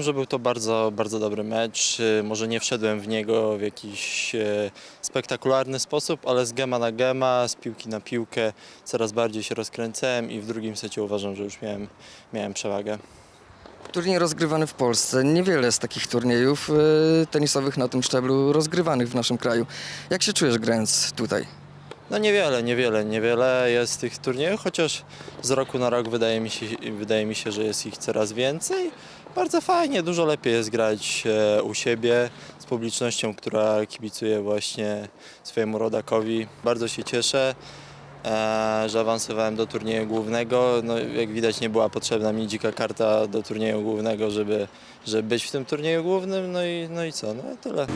że był to bardzo, bardzo dobry mecz. Y, Może nie wszedłem w niego w jakiś e, spektakularny sposób, ale z gema na gema, z piłki na piłkę coraz bardziej się rozkręcałem i w drugim secie uważam, że już miałem, miałem przewagę. Turniej rozgrywany w Polsce. Niewiele z takich turniejów e, tenisowych na tym szczeblu rozgrywanych w naszym kraju. Jak się czujesz grając tutaj? No niewiele, niewiele, niewiele jest tych turniejów, chociaż z roku na rok wydaje mi się, wydaje mi się że jest ich coraz więcej. Bardzo fajnie, dużo lepiej jest grać e, u siebie z publicznością, która kibicuje właśnie swojemu rodakowi. Bardzo się cieszę, e, że awansowałem do turnieju głównego. No, jak widać nie była potrzebna mi dzika karta do turnieju głównego, żeby, żeby być w tym turnieju głównym. No i, no i co, no i tyle.